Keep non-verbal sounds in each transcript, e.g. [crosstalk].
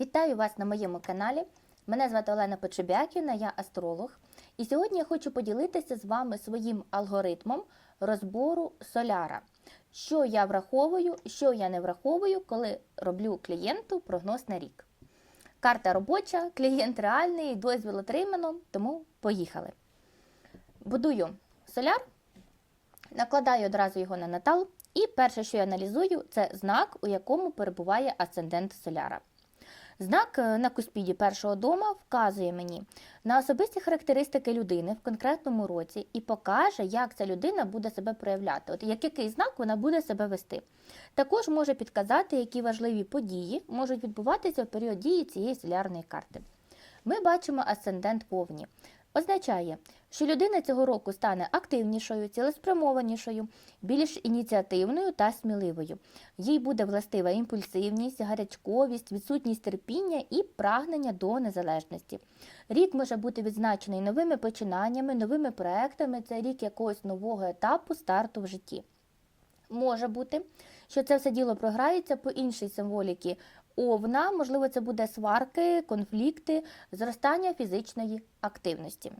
Вітаю вас на моєму каналі. Мене звати Олена Почебякіна, я астролог. І сьогодні я хочу поділитися з вами своїм алгоритмом розбору соляра. Що я враховую, що я не враховую, коли роблю клієнту прогноз на рік. Карта робоча, клієнт реальний, дозвіл отримано, тому поїхали. Будую соляр, накладаю одразу його на натал, і перше, що я аналізую, це знак, у якому перебуває асцендент соляра. Знак е, на куспіді першого дома вказує мені на особисті характеристики людини в конкретному році і покаже, як ця людина буде себе проявляти, от як який знак вона буде себе вести. Також може підказати, які важливі події можуть відбуватися в період дії цієї солярної карти. Ми бачимо асцендент повні. Означає, що людина цього року стане активнішою, цілеспрямованішою, більш ініціативною та сміливою. Їй буде властива імпульсивність, гарячковість, відсутність терпіння і прагнення до незалежності. Рік може бути відзначений новими починаннями, новими проектами. Це рік якогось нового етапу старту в житті. Може бути, що це все діло програється по іншій символіки овна, можливо, це буде сварки, конфлікти, зростання фізичної активності.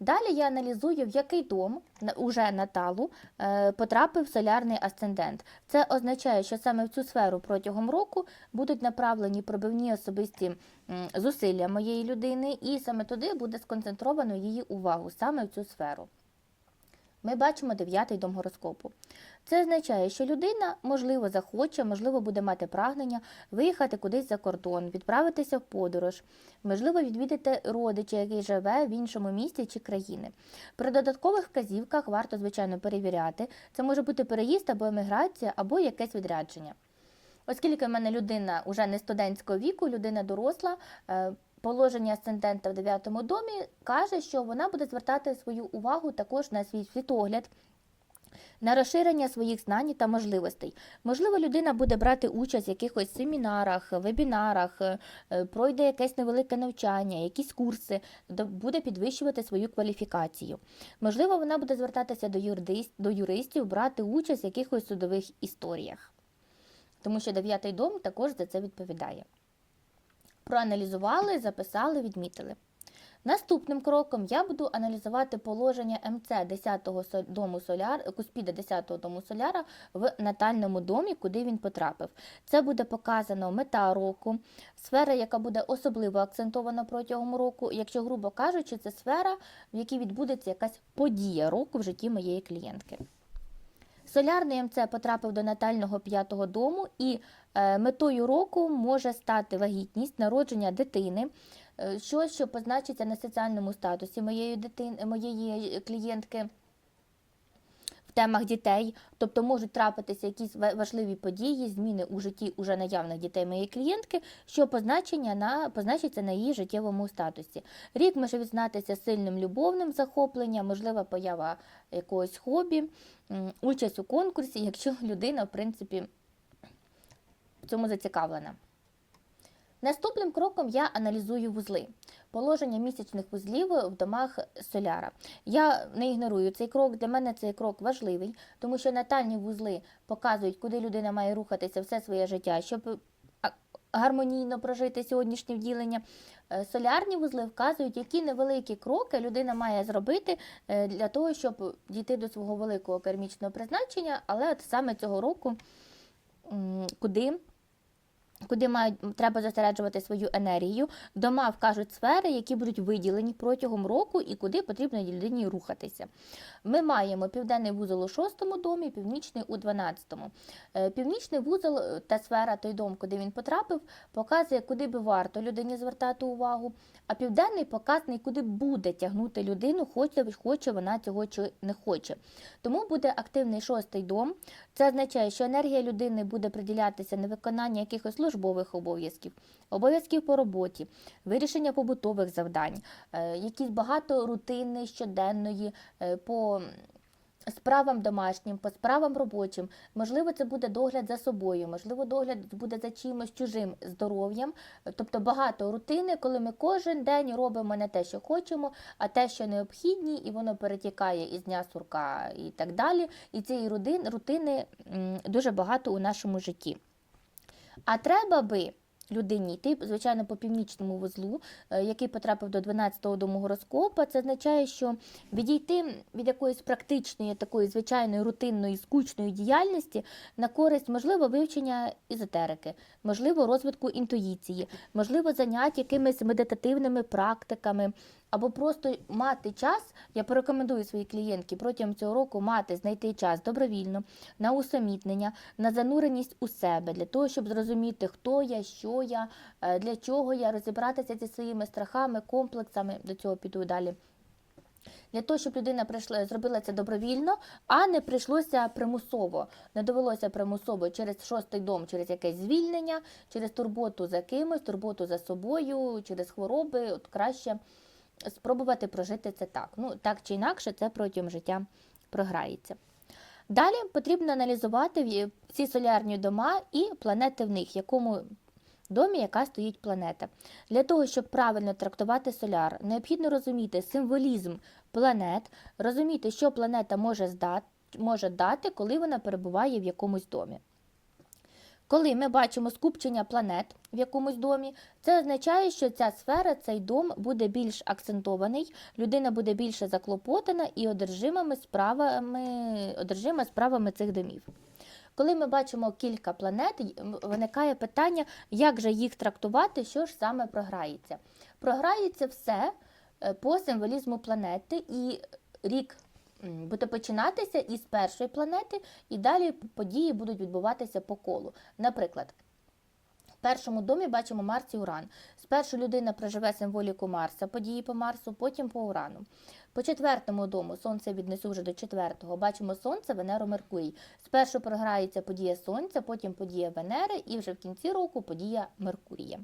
Далі я аналізую, в який дом уже наталу е, потрапив солярний асцендент. Це означає, що саме в цю сферу протягом року будуть направлені пробивні особисті зусилля моєї людини, і саме туди буде сконцентровано її увагу, саме в цю сферу. Ми бачимо дев'ятий дом гороскопу. Це означає, що людина, можливо, захоче, можливо, буде мати прагнення виїхати кудись за кордон, відправитися в подорож, можливо, відвідати родича, який живе в іншому місті чи країни. При додаткових вказівках варто, звичайно, перевіряти. Це може бути переїзд або еміграція, або якесь відрядження. Оскільки в мене людина вже не студентського віку, людина доросла, е, положення асцендента в дев'ятому домі каже, що вона буде звертати свою увагу також на свій світогляд. На розширення своїх знань та можливостей. Можливо, людина буде брати участь в якихось семінарах, вебінарах, е, пройде якесь невелике навчання, якісь курси, буде підвищувати свою кваліфікацію. Можливо, вона буде звертатися до, юридис- до юристів, брати участь в якихось судових історіях. Тому що дев'ятий дом також за це відповідає. Проаналізували, записали, відмітили. Наступним кроком я буду аналізувати положення МЦ 10-го дому соляр, Куспіда 10-го дому соляра в натальному домі, куди він потрапив. Це буде показано мета року, сфера, яка буде особливо акцентована протягом року. Якщо, грубо кажучи, це сфера, в якій відбудеться якась подія року в житті моєї клієнтки. Солярний МЦ потрапив до натального п'ятого дому, і е, метою року може стати вагітність, народження дитини, що щось, що позначиться на соціальному статусі моєї дитини, моєї клієнтки. Темах дітей, тобто можуть трапитися якісь ва- важливі події, зміни у житті уже наявних дітей моєї клієнтки, що позначення на позначиться на її життєвому статусі. Рік може відзнатися сильним любовним захопленням, можлива поява якогось хобі, участь у конкурсі, якщо людина, в принципі, в цьому зацікавлена. Наступним кроком я аналізую вузли, положення місячних вузлів в домах соляра. Я не ігнорую цей крок. Для мене цей крок важливий, тому що натальні вузли показують, куди людина має рухатися все своє життя, щоб гармонійно прожити сьогоднішнє вділення. Е, Солярні вузли вказують, які невеликі кроки людина має зробити е, для того, щоб дійти до свого великого кармічного призначення, але от саме цього року куди куди мають треба зосереджувати свою енергію. Дома вкажуть сфери, які будуть виділені протягом року і куди потрібно людині рухатися. Ми маємо південний вузол у шостому домі, північний у 12-му. Е, Північний вузол е, та сфера, той дом, куди він потрапив, показує, куди би варто людині звертати увагу. А південний показаний, куди буде тягнути людину, хоче, хоче вона цього чи не хоче. Тому буде активний шостий дом. Це означає, що енергія людини буде приділятися на виконання якихось службових обов'язків, обов'язків по роботі, вирішення побутових завдань, е, якісь багато рутини щоденної е, по справам домашнім, по справам робочим. Можливо, це буде догляд за собою, можливо, догляд буде за чимось чужим здоров'ям. Тобто багато рутини, коли ми кожен день робимо не те, що хочемо, а те, що необхідні, і воно перетікає із дня сурка і так далі. І цієї рутини, рутини дуже багато у нашому житті. А треба би людині йти, звичайно, по північному вузлу, е, який потрапив до 12-го дому гороскопа, це означає, що відійти від якоїсь практичної, такої звичайної рутинної, скучної діяльності на користь, можливо, вивчення езотерики, можливо, розвитку інтуїції, можливо, занять якимись медитативними практиками, або просто мати час. Я порекомендую своїй клієнтки протягом цього року мати, знайти час добровільно на усамітнення, на зануреність у себе, для того, щоб зрозуміти, хто я, що я, е, для чого я, розібратися зі своїми страхами, комплексами. До цього піду далі. Для того, щоб людина прийшла, зробила це добровільно, а не прийшлося примусово. Не довелося примусово через шостий дом, через якесь звільнення, через турботу за кимось, турботу за собою, через хвороби. От краще спробувати прожити це так. Ну, так чи інакше, це протягом життя програється. Далі потрібно аналізувати всі солярні дома і планети в них, в якому домі яка стоїть планета. Для того, щоб правильно трактувати соляр, необхідно розуміти символізм планет, розуміти, що планета може, здати, може дати, коли вона перебуває в якомусь домі. Коли ми бачимо скупчення планет в якомусь домі, це означає, що ця сфера, цей дом буде більш акцентований, людина буде більше заклопотана і одержимими справами, одержима справами цих домів. Коли ми бачимо кілька планет, виникає питання, як же їх трактувати, що ж саме програється. Програється все е, по символізму планети, і рік буде починатися із першої планети, і далі події будуть відбуватися по колу. Наприклад, в першому домі бачимо Марс і Уран. Спершу людина проживе символіку Марса, події по Марсу, потім по Урану. По четвертому дому сонце віднесу вже до четвертого. Бачимо Сонце, Венеру, Меркурій. Спершу програється подія Сонця, потім подія Венери, і вже в кінці року подія Меркурія.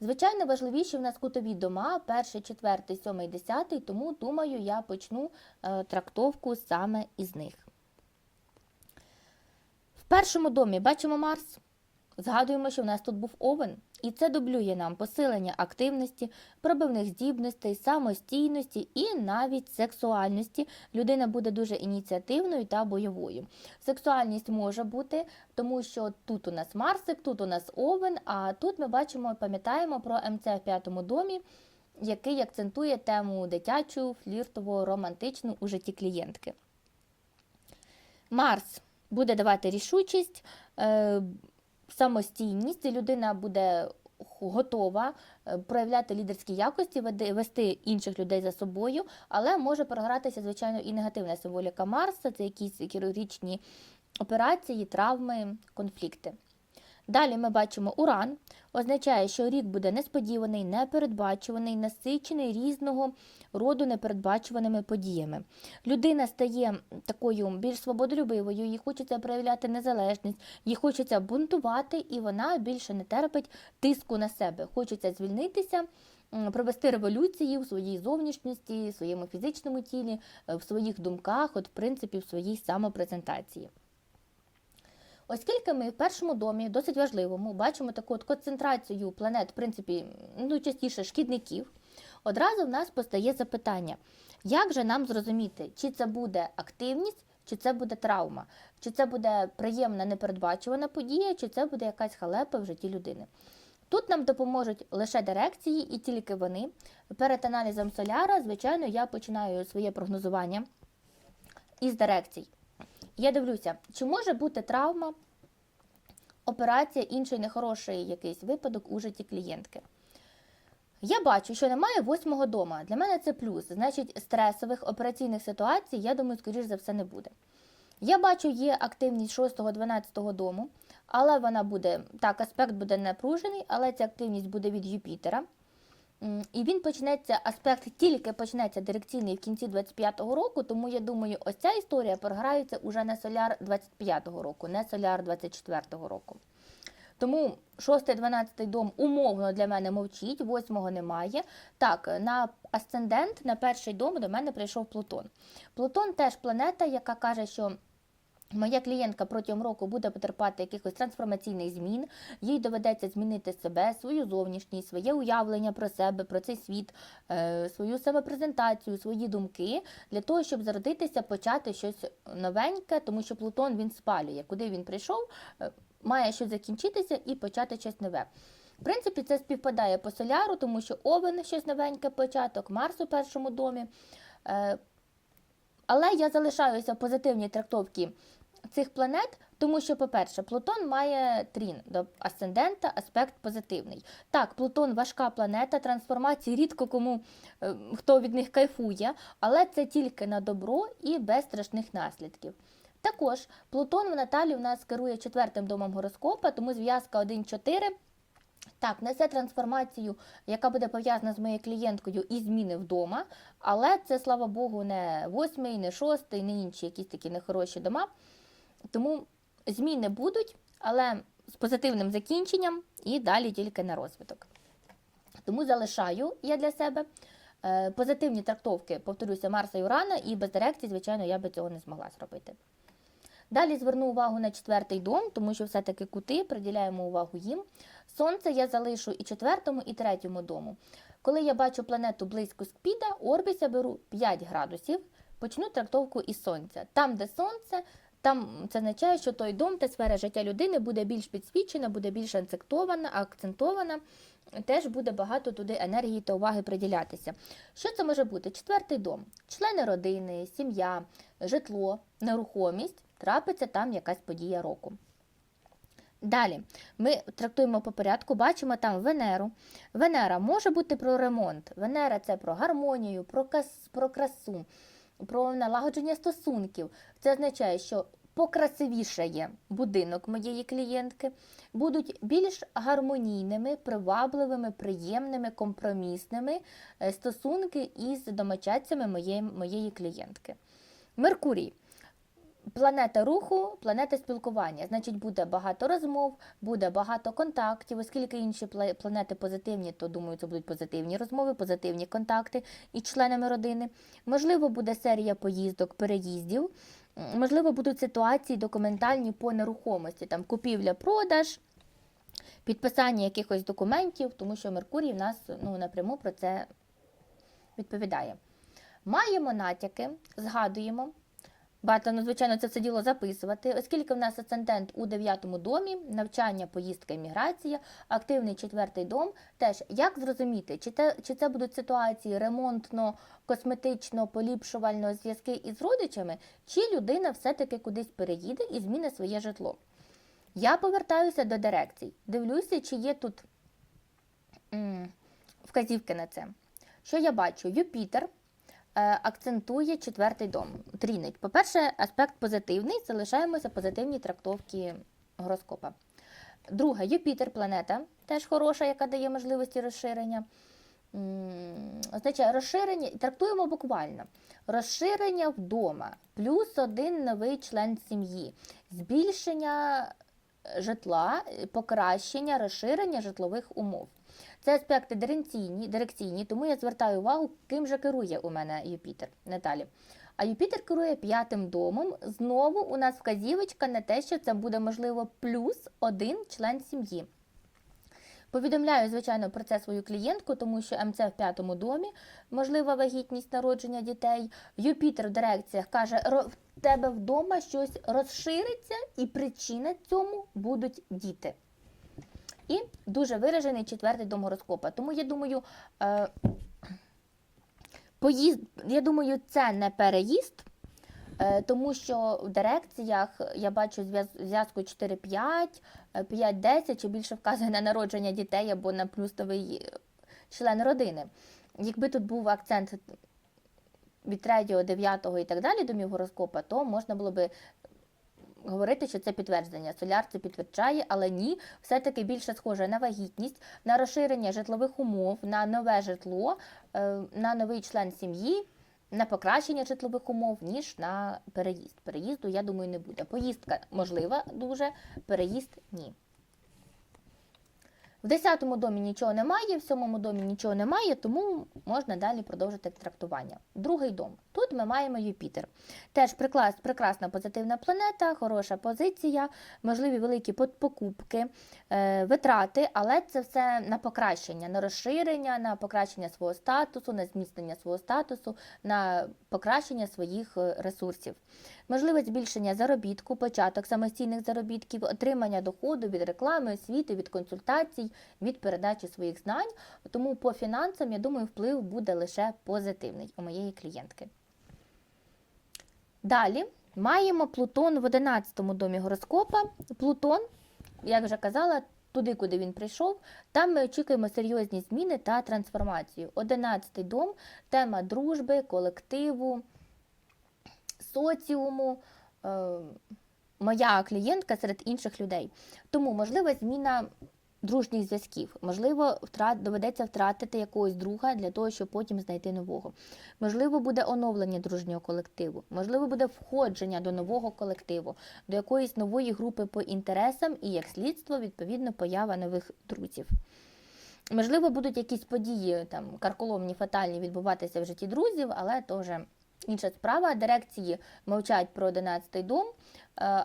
Звичайно, важливіші в нас кутові дома, перший, четвертий, сьомий, десятий, тому думаю, я почну е, трактовку саме із них. В першому домі бачимо Марс. Згадуємо, що в нас тут був овен, і це дублює нам посилення активності, пробивних здібностей, самостійності і навіть сексуальності. Людина буде дуже ініціативною та бойовою. Сексуальність може бути, тому що тут у нас Марсик, тут у нас овен, а тут ми бачимо, пам'ятаємо про МЦ в п'ятому домі, який акцентує тему дитячу, фліртову, романтичну у житті клієнтки. Марс буде давати рішучість, е, самостійність, людина буде готова е, проявляти лідерські якості, вести інших людей за собою, але може програтися, звичайно, і негативна символіка Марса, це якісь хірургічні операції, травми, конфлікти. Далі ми бачимо Уран, означає, що рік буде несподіваний, непередбачуваний, насичений різного роду непередбачуваними подіями. Людина стає такою більш свободолюбивою, їй хочеться проявляти незалежність, їй хочеться бунтувати, і вона більше не терпить тиску на себе. Хочеться звільнитися, провести революції в своїй зовнішності, в своєму фізичному тілі, е, в своїх думках, от в принципі, в своїй самопрезентації. Оскільки ми в першому домі, досить важливому, бачимо таку от концентрацію планет, в принципі, ну, частіше шкідників, одразу в нас постає запитання, як же нам зрозуміти, чи це буде активність, чи це буде травма, чи це буде приємна непередбачувана подія, чи це буде якась халепа в житті людини. Тут нам допоможуть лише дирекції і тільки вони. Перед аналізом соляра, звичайно, я починаю своє прогнозування із дирекцій. Я дивлюся, чи може бути травма, операція, інший нехороший якийсь випадок у житті клієнтки. Я бачу, що немає восьмого дома. Для мене це плюс. Значить, стресових операційних ситуацій, я думаю, скоріш за все, не буде. Я бачу, є активність 6-12 дому, але вона буде, так, аспект буде напружений, але ця активність буде від Юпітера. І він почнеться, аспект тільки почнеться дирекційний в кінці 25-го року, тому я думаю, ось ця історія програється уже на соляр 25-го року, не соляр 24-го року. Тому 6-12 дом умовно для мене мовчить, 8-го немає. Так, на асцендент, на перший дом до мене прийшов Плутон. Плутон теж планета, яка каже, що Моя клієнтка протягом року буде потерпати якихось трансформаційних змін, їй доведеться змінити себе, свою зовнішність, своє уявлення про себе, про цей світ, е, свою самопрезентацію, свої думки для того, щоб зародитися, почати щось новеньке, тому що Плутон він спалює. Куди він прийшов, е, має щось закінчитися і почати щось нове. В принципі, це співпадає по соляру, тому що Овен щось новеньке початок, Марс у першому домі. Е, Але я залишаюся в позитивній трактовці цих планет, тому що, по-перше, Плутон має трін до асцендента, аспект позитивний. Так, Плутон важка планета, трансформації рідко кому е, хто від них кайфує, але це тільки на добро і без страшних наслідків. Також Плутон в Наталі у нас керує четвертим домом гороскопа, тому зв'язка 1-4 так, несе трансформацію, яка буде пов'язана з моєю клієнткою і зміни вдома, але це, слава Богу, не восьмий, не шостий, не інші якісь такі нехороші дома. Тому зміни будуть, але з позитивним закінченням і далі тільки на розвиток. Тому залишаю я для себе е, позитивні трактовки, повторюся, Марса і Урана, і без дирекції, звичайно, я би цього не змогла зробити. Далі зверну увагу на четвертий дом, тому що все-таки кути, приділяємо увагу їм. Сонце я залишу і четвертому, і третьому дому. Коли я бачу планету близько Скпіда, орбіс я беру 5 градусів, почну трактовку із сонця. Там, де сонце, там це означає, що той дом та сфера життя людини буде більш підсвічена, буде більш акцентована, акцентована. Теж буде багато туди енергії та уваги приділятися. Що це може бути? Четвертий дом, члени родини, сім'я, житло, нерухомість, трапиться там якась подія року. Далі ми трактуємо по порядку, бачимо там Венеру. Венера може бути про ремонт. Венера це про гармонію, про, кас, про красу, про налагодження стосунків. Це означає, що покрасивішає будинок моєї клієнтки, будуть більш гармонійними, привабливими, приємними, компромісними е, стосунки із домочадцями моєї, моєї клієнтки. Меркурій. Планета руху, планета спілкування. Значить, буде багато розмов, буде багато контактів. Оскільки інші планети позитивні, то думаю, це будуть позитивні розмови, позитивні контакти із членами родини. Можливо, буде серія поїздок, переїздів. Можливо, будуть ситуації документальні по нерухомості, там купівля-продаж, підписання якихось документів, тому що Меркурій в нас ну, напряму про це відповідає. Маємо натяки, згадуємо. Варто, ну, звичайно, це все діло записувати, оскільки в нас асцендент у дев'ятому домі, навчання, поїздка, імміграція, активний четвертий дом. Теж як зрозуміти, чи, те, чи це будуть ситуації ремонтно, косметично, поліпшувально зв'язки із родичами, чи людина все-таки кудись переїде і зміни своє житло. Я повертаюся до дирекцій. Дивлюся, чи є тут м, вказівки на це. Що я бачу? Юпітер акцентує четвертий дом. Трінить. По-перше, аспект позитивний, залишаємося позитивні трактовки гороскопа. Друге, Юпітер планета, теж хороша, яка дає можливості розширення. Означає розширення, трактуємо буквально. Розширення вдома, плюс один новий член сім'ї, збільшення житла, покращення, розширення житлових умов. Це аспекти дирекційні, дирекційні, тому я звертаю увагу, ким же керує у мене Юпітер Наталі. А Юпітер керує п'ятим домом. Знову у нас вказівочка на те, що це буде можливо плюс один член сім'ї. Повідомляю, звичайно, про це свою клієнтку, тому що МЦ в п'ятому домі, можлива вагітність народження дітей. Юпітер в дирекціях каже, в тебе вдома щось розшириться, і причина цьому будуть діти. І дуже виражений четвертий дом гороскопа. Тому я думаю, е, поїзд, я думаю, це не переїзд. Е, Тому що в дирекціях я бачу зв'язку 4-5, е, 5-10 чи більше вказує на народження дітей або на плюсовий е, член родини. Якби тут був акцент від 3, 9 і так далі домів гороскопа, то можна було би говорити, що це підтвердження. Соляр це підтверджає, але ні, все-таки більше схоже на вагітність, на розширення житлових умов, на нове житло, е, на новий член сім'ї, на покращення житлових умов, ніж на переїзд. Переїзду, я думаю, не буде. Поїздка можлива дуже, переїзд ні. В 10-му домі нічого немає, в 7-му домі нічого немає, тому можна далі продовжити трактування. Другий дом. Тут ми маємо Юпітер. Теж прекрасна позитивна планета, хороша позиція, можливі великі покупки, е, витрати, але це все на покращення, на розширення, на покращення свого статусу, на зміцнення свого статусу, на покращення своїх е, ресурсів. Можливе збільшення заробітку, початок самостійних заробітків, отримання доходу від реклами, освіти, від консультацій, від передачі своїх знань. Тому по фінансам, я думаю, вплив буде лише позитивний у моєї клієнтки. Далі маємо Плутон в 11 домі гороскопа. Плутон, як вже казала, туди, куди він прийшов, там ми очікуємо серйозні зміни та трансформацію. 11 дом тема дружби, колективу, соціуму. Е, моя клієнтка серед інших людей. Тому можлива зміна дружніх зв'язків. Можливо, втрат, доведеться втратити якогось друга для того, щоб потім знайти нового. Можливо, буде оновлення дружнього колективу, можливо, буде входження до нового колективу, до якоїсь нової групи по інтересам і, як слідство, відповідно, поява нових друзів. Можливо, будуть якісь події там карколомні, фатальні відбуватися в житті друзів, але вже інша справа. Дирекції мовчать про 11-й дом, е,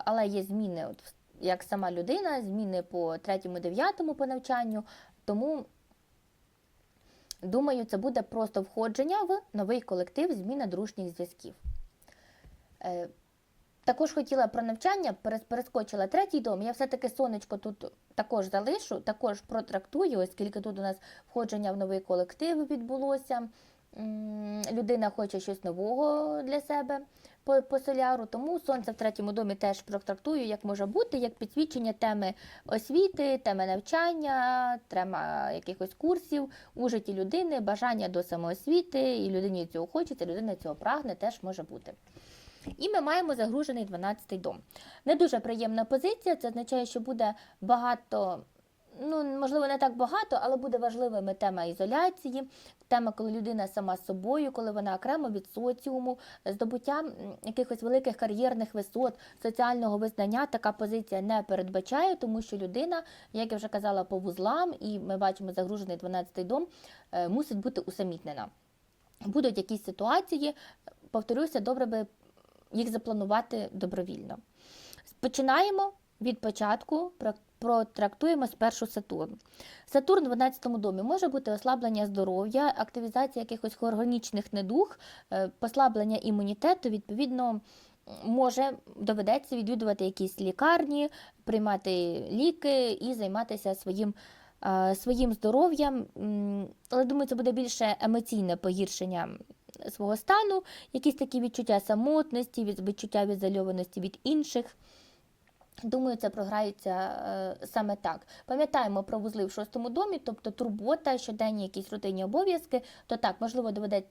але є зміни, от, як сама людина, зміни по 3-9 по навчанню. Тому, думаю, це буде просто входження в новий колектив, зміна дружніх зв'язків. Е, Також хотіла про навчання, перескочила третій дом. Я все-таки сонечко тут також залишу, також протрактую, оскільки тут у нас входження в новий колектив відбулося. Людина хоче щось нового для себе по, по соляру, тому сонце в третьому домі теж протрактую, як може бути, як підсвічення теми освіти, теми навчання, тема якихось курсів у житті людини, бажання до самоосвіти, і людині цього хочеться, людина цього прагне, теж може бути. І ми маємо загружений 12-й дом. Не дуже приємна позиція, це означає, що буде багато, ну можливо, не так багато, але буде важливими тема ізоляції, тема, коли людина сама собою, коли вона окремо від соціуму, здобуття якихось великих кар'єрних висот, соціального визнання. Така позиція не передбачає, тому що людина, як я вже казала, по вузлам, і ми бачимо загружений 12-й дом, е, мусить бути усамітнена. Будуть якісь ситуації, повторюся, добре би їх запланувати добровільно. Починаємо від початку, протрактуємо спершу Сатурн. Сатурн в 12 домі може бути ослаблення здоров'я, активізація якихось органічних недуг, е, послаблення імунітету, відповідно. Може доведеться відвідувати якісь лікарні, приймати ліки і займатися своїм, е, своїм здоров'ям. Але думаю, це буде більше емоційне погіршення свого стану, якісь такі відчуття самотності, відчуття відзальованості від інших. Думаю, це програється е, саме так. Пам'ятаємо про вузли в шостому домі, тобто турбота, щоденні якісь рутинні обов'язки, то так, можливо, доведеться.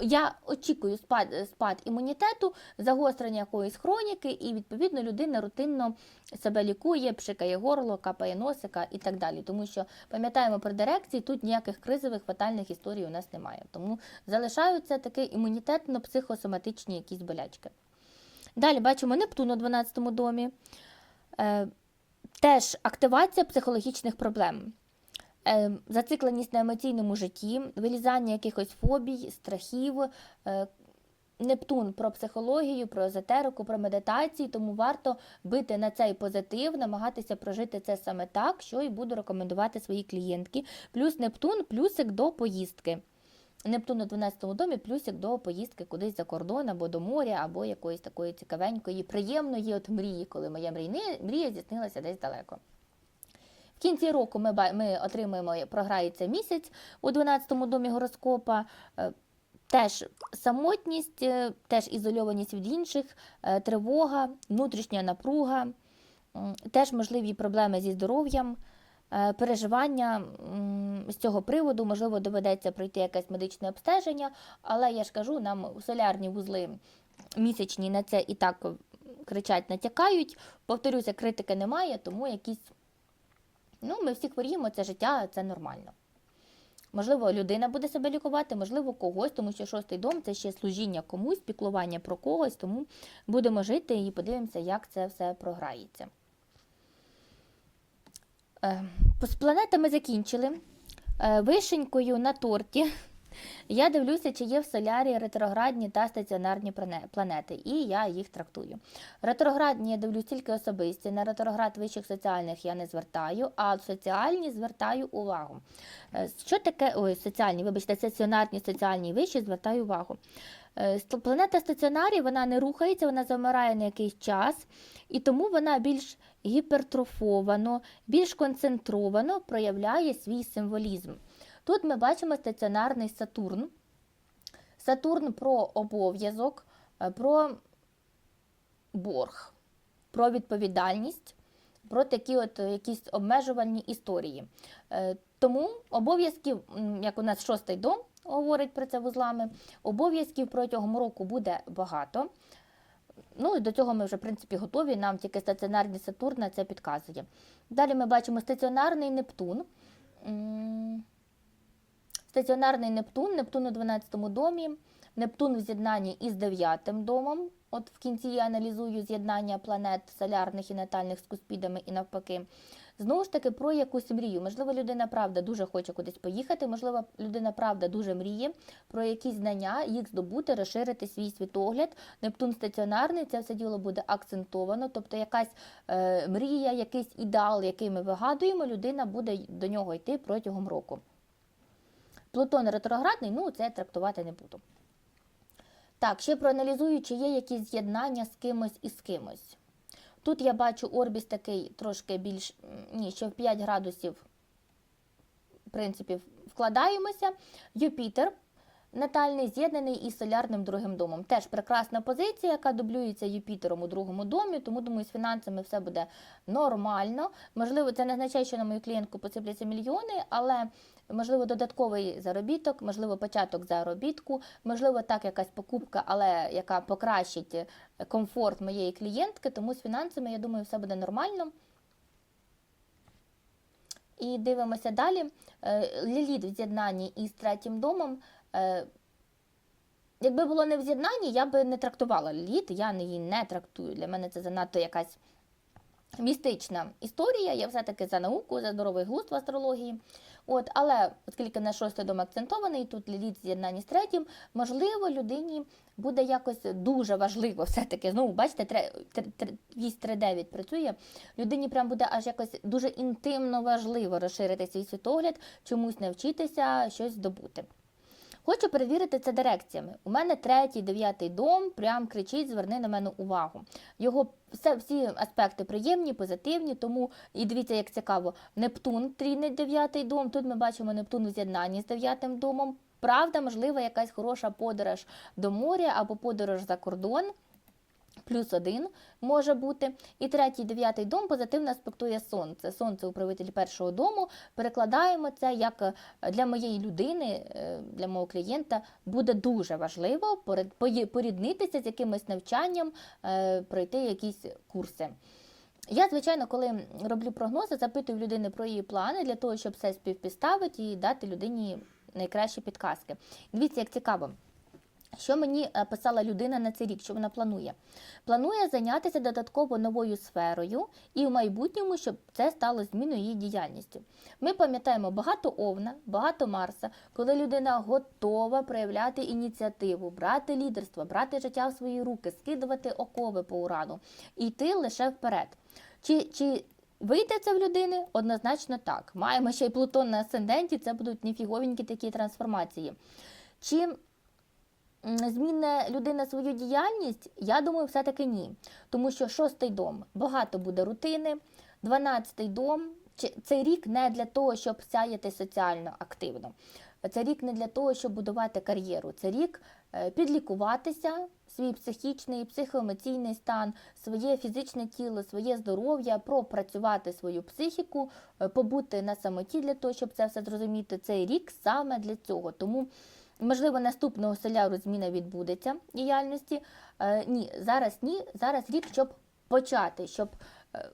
Я очікую спад, спад імунітету, загострення якоїсь хроніки, і відповідно людина рутинно себе лікує, пшикає горло, капає носика і так далі. Тому що пам'ятаємо про дирекції, тут ніяких кризових фатальних історій у нас немає. Тому залишаються такі імунітетно-психосоматичні якісь болячки. Далі бачимо Нептун у 12 домі. Е, теж активація психологічних проблем. Е, зацикленість на емоційному житті, вилізання якихось фобій, страхів. Е, Нептун про психологію, про езотерику, про медитації, тому варто бити на цей позитив, намагатися прожити це саме так, що і буду рекомендувати своїй клієнтки. Плюс Нептун, плюсик до поїздки. Нептун у 12-му домі плюсик до поїздки кудись за кордон, або до моря, або якоїсь такої цікавенької, приємної от мрії, коли моя мрія здійснилася десь далеко. В кінці року ми, ми отримуємо, програється місяць у 12-му домі гороскопа. Е, Теж самотність, е, теж ізольованість від інших, е, тривога, внутрішня напруга, теж можливі проблеми зі здоров'ям, переживання з цього приводу, можливо, доведеться пройти якесь медичне обстеження, але я ж кажу, нам солярні вузли місячні на це і так кричать, натякають. Повторюся, критики немає, тому якісь. Ну, ми всі хворіємо, це життя, це нормально. Можливо, людина буде себе лікувати, можливо, когось, тому що шостий дом це ще служіння комусь, піклування про когось, тому будемо жити і подивимося, як це все програється. Е, З планетами закінчили. Е, Вишенькою на торті Я дивлюся, чи є в солярі ретроградні та стаціонарні планети, і я їх трактую. Ретроградні я дивлюсь тільки особисті. На ретроград вищих соціальних я не звертаю, а соціальні звертаю увагу. Е, Що таке ой, соціальні, вибачте, стаціонарні, соціальні вищі звертаю увагу. Е, Планета стаціонарі вона не рухається, вона замирає на якийсь час, і тому вона більш гіпертрофовано, більш концентровано проявляє свій символізм. Тут ми бачимо стаціонарний Сатурн. Сатурн про обов'язок, е, про борг, про відповідальність, про такі от е, якісь обмежувальні історії. Тому обов'язків, як у нас шостий дом говорить про це вузлами, обов'язків протягом року буде багато. Ну і до цього ми вже, в принципі, готові. Нам тільки стаціонарний Сатурн це підказує. Далі ми бачимо стаціонарний Нептун. Стаціонарний Нептун, Нептун у 12 му домі, Нептун в з'єднанні із 9 м домом. От в кінці я аналізую з'єднання планет солярних і натальних з куспідами і навпаки. Знову ж таки, про якусь мрію. Можливо, людина правда дуже хоче кудись поїхати, можливо, людина правда дуже мріє про якісь знання, їх здобути, розширити свій світогляд. Нептун стаціонарний, це все діло буде акцентовано, тобто якась е, мрія, якийсь ідеал, який ми вигадуємо, людина буде до нього йти протягом року. Плутон ретроградний, ну це трактувати не буду. Так, ще проаналізую, чи є якісь з'єднання з кимось і з кимось. Тут я бачу орбіс такий трошки більш, ні, що в 5 градусів, в принципі, вкладаємося. Юпітер натальний з'єднаний із солярним другим домом. Теж прекрасна позиція, яка дублюється Юпітером у другому домі, тому думаю, з фінансами все буде нормально. Можливо, це не означає, що на мою клієнтку посипляться мільйони, але можливо додатковий заробіток, можливо, початок заробітку, можливо, так якась покупка, але яка покращить е, комфорт моєї клієнтки, тому з фінансами, я думаю, все буде нормально. І дивимося далі. Е, Ліліт в з'єднанні із третім домом. Е, Якби було не в з'єднанні, я би не трактувала Ліліт, я її не трактую. Для мене це занадто якась містична історія. Я все-таки за науку, за здоровий глузд в астрології. От, але оскільки на шостий дом акцентований, тут ліліт з'єднанні з третім, можливо, людині буде якось дуже важливо все-таки. Знову, бачите, вісь 3.9 працює. Людині прям буде аж якось дуже інтимно важливо розширити свій світогляд, чомусь навчитися, щось здобути. Хочу перевірити це дирекціями. У мене третій, дев'ятий дом прям кричить, зверни на мене увагу. Його все, всі аспекти приємні, позитивні, тому і дивіться, як цікаво. Нептун трійний дев'ятий дом. Тут ми бачимо Нептун у з'єднанні з дев'ятим домом. Правда, можлива якась хороша подорож до моря або подорож за кордон. Плюс один може бути. І третій, дев'ятий дом позитивно аспектує сонце. Сонце управитель першого дому. Перекладаємо це як е, для моєї людини, е, для мого клієнта буде дуже важливо поріднитися з якимось навчанням, е, пройти якісь курси. Я, звичайно, коли роблю прогнози, запитую людини про її плани для того, щоб все співпідставити і дати людині найкращі підказки. Дивіться, як цікаво. Що мені е, писала людина на цей рік, що вона планує? Планує зайнятися додатково новою сферою і в майбутньому, щоб це стало зміною її діяльністю. Ми пам'ятаємо багато Овна, багато Марса, коли людина готова проявляти ініціативу, брати лідерство, брати життя в свої руки, скидувати окови по урану і йти лише вперед. Чи, чи вийде це в людини? Однозначно так. Маємо ще й Плутон на асценденті, це будуть ніфіговенькі такі трансформації. Чи м, змінне людина свою діяльність? Я думаю, все-таки ні. Тому що шостий дом багато буде рутини, дванадцятий дом цей рік не для того, щоб сяяти соціально активно. Це рік не для того, щоб будувати кар'єру. Це рік е, підлікуватися, свій психічний, психоемоційний стан, своє фізичне тіло, своє здоров'я, пропрацювати свою психіку, е, побути на самоті для того, щоб це все зрозуміти. Цей рік саме для цього. Тому Можливо, наступного соляру зміна відбудеться діяльності. Е, ні, зараз ні. Зараз рік, щоб почати, щоб е,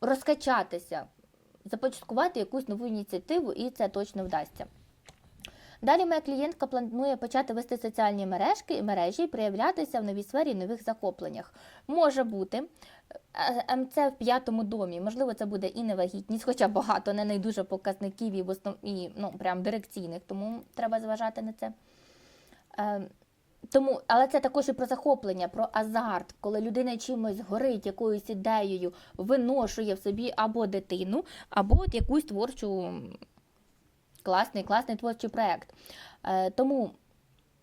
розкачатися, започаткувати якусь нову ініціативу, і це точно вдасться. Далі моя клієнтка планує почати вести соціальні мережки, і мережі і проявлятися в новій сфері, нових захопленнях. Може бути е, МЦ в п'ятому домі, можливо, це буде і невагітність, хоча багато не найдуже показників і, в основ... і ну, прям дирекційних, тому треба зважати на це. Е, тому, але це також і про захоплення, про азарт, коли людина чимось горить, якоюсь ідеєю, виношує в собі або дитину, або от якусь творчу класний, класний творчий проєкт. Е, тому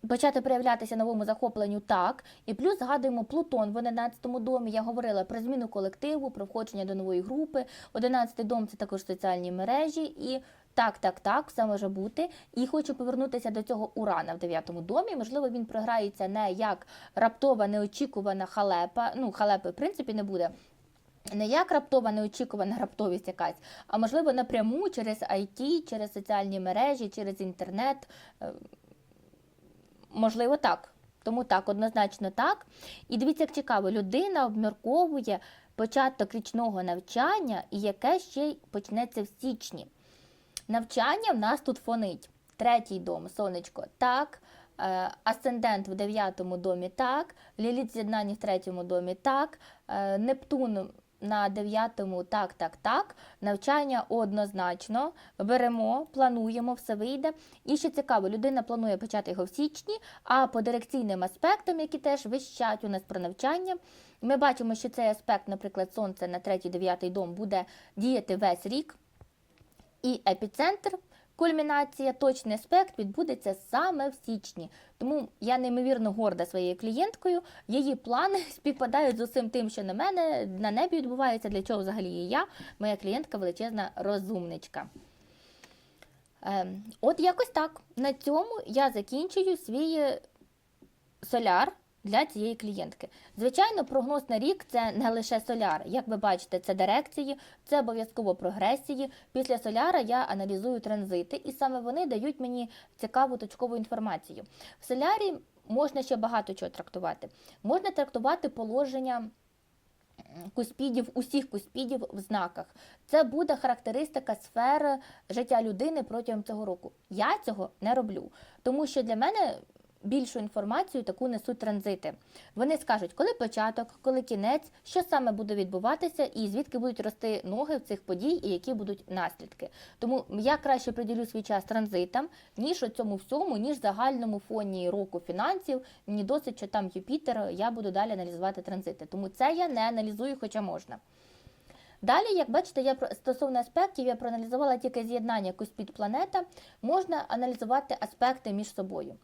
почати проявлятися новому захопленню так. І плюс згадуємо Плутон в 11 домі. Я говорила про зміну колективу, про входження до нової групи. 11 дом це також соціальні мережі. І так, так, так, все може бути. І хочу повернутися до цього Урана в 9 домі. Можливо, він програється не як раптова, неочікувана халепа. Ну, халепи, в принципі, не буде. Не як раптова, неочікувана раптовість якась, а можливо напряму через IT, через соціальні мережі, через інтернет. Е, Можливо, так. Тому так, однозначно так. І дивіться, як цікаво, людина обмірковує початок річного навчання, і яке ще й почнеться в січні. Навчання в нас тут фонить. Третій дом, сонечко, так. Е, Асцендент в дев'ятому домі так, Ліліт з'єднання в третьому домі так, е, Нептун на 9-му так, так, так. Навчання однозначно беремо, плануємо, все вийде. І ще цікаво, людина планує почати його в січні, а по дирекційним аспектам, які теж вищать у нас про навчання, ми бачимо, що цей аспект, наприклад, сонце на третій, дев'ятий дом буде діяти весь рік. І епіцентр, кульмінація, точний аспект відбудеться саме в січні. Тому я неймовірно горда своєю клієнткою. Її плани [laughs] співпадають з усім тим, що на мене на небі відбувається, для чого взагалі є я, моя клієнтка величезна розумничка. Ем, от якось так. На цьому я закінчую свій соляр для цієї клієнтки. Звичайно, прогноз на рік це не лише соляр. Як ви бачите, це дирекції, це обов'язково прогресії. Після соляра я аналізую транзити, і саме вони дають мені цікаву точкову інформацію. В солярі можна ще багато чого трактувати. Можна трактувати положення. Куспідів, усіх куспідів в знаках. Це буде характеристика сфери життя людини протягом цього року. Я цього не роблю, тому що для мене більшу інформацію таку несуть транзити. Вони скажуть, коли початок, коли кінець, що саме буде відбуватися, і звідки будуть рости ноги в цих подій, і які будуть наслідки. Тому я краще приділю свій час транзитам, ніж цьому всьому, ніж загальному фоні року фінансів. Мені досить, що там Юпітер, я буду далі аналізувати транзити. Тому це я не аналізую, хоча можна. Далі, як бачите, я стосовно аспектів я проаналізувала тільки з'єднання Куспід планета. Можна аналізувати аспекти між собою.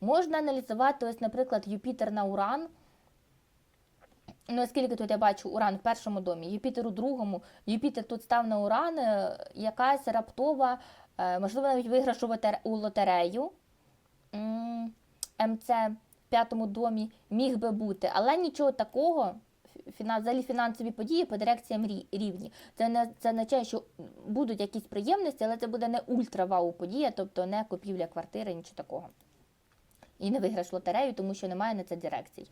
Можна аналізувати, ось, наприклад, Юпітер на Уран. Ну, оскільки тут я бачу Уран в першому домі, Юпітер у другому, Юпітер тут став на Уран, е, якась раптова, е, можливо, навіть виграш у лотерею. МЦ в п'ятому домі міг би бути, але нічого такого. Взагалі фінансові події по дирекціям рівні. Це не це означає, що будуть якісь приємності, але це буде не ультра-вау подія, тобто не купівля квартири, нічого такого. І не виграш лотерею, тому що немає на це дирекцій.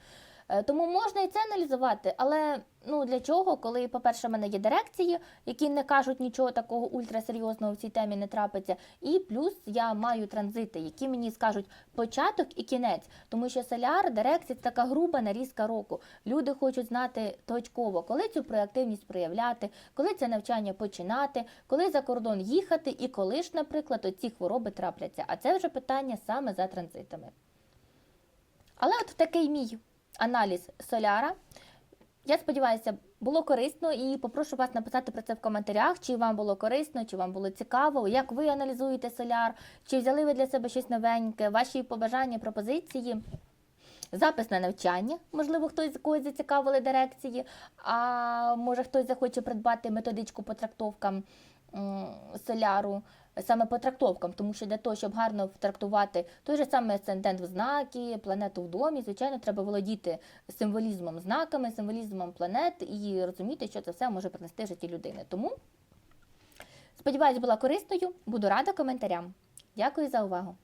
Е, Тому можна і це аналізувати, але ну для чого, коли, по-перше, в мене є дирекції, які не кажуть нічого такого ультрасерйозного в цій темі не трапиться. І плюс я маю транзити, які мені скажуть початок і кінець, тому що соляр, дирекція це така груба нарізка року. Люди хочуть знати точково, коли цю проактивність проявляти, коли це навчання починати, коли за кордон їхати, і коли ж, наприклад, оці хвороби трапляться. А це вже питання саме за транзитами. Але от такий мій аналіз соляра. Я сподіваюся, було корисно і попрошу вас написати про це в коментарях, чи вам було корисно, чи вам було цікаво, як ви аналізуєте соляр, чи взяли ви для себе щось новеньке, ваші побажання, пропозиції. Запис на навчання, можливо, хтось когось зацікавили дирекції, а може хтось захоче придбати методичку по трактовкам соляру, саме по трактовкам, тому що для того, щоб гарно трактувати той же самий асцендент в знаки, планету в домі, звичайно, треба володіти символізмом знаками, символізмом планет і розуміти, що це все може принести в житті людини. Тому сподіваюсь, була корисною, буду рада коментарям. Дякую за увагу.